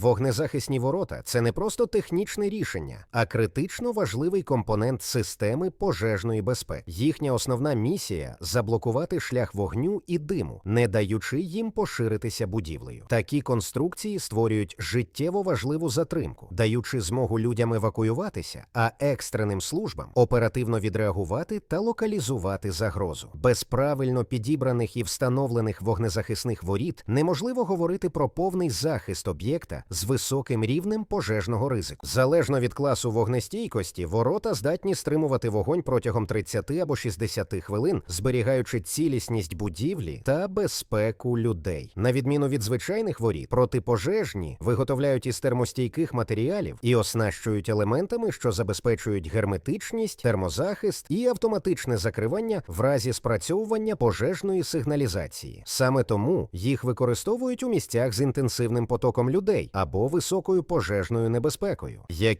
Вогнезахисні ворота це не просто технічне рішення, а критично важливий компонент системи пожежної безпеки. Їхня основна місія заблокувати шлях вогню і диму, не даючи їм поширитися будівлею. Такі конструкції створюють життєво важливу затримку, даючи змогу людям евакуюватися, а екстреним службам оперативно відреагувати та локалізувати загрозу. Без правильно підібраних і встановлених вогнезахисних воріт неможливо говорити про повний захист об'єкта з високим рівнем пожежного ризику. Залежно від класу вогнестійкості, ворота здатні стримувати вогонь протягом 30 або 60 хвилин, зберігаючи цілісність будівлі та безпеку людей. На відміну від звичайних воріт, протипожежні виготовляють із термостійких матеріалів і оснащують елементами, що забезпечують герметичність, термозахист і автоматичне закривання в разі спрацьовування пожежної сигналізації. Саме тому їх використовують у місцях з інтенсивним потоком людей або високою пожежною небезпекою. Які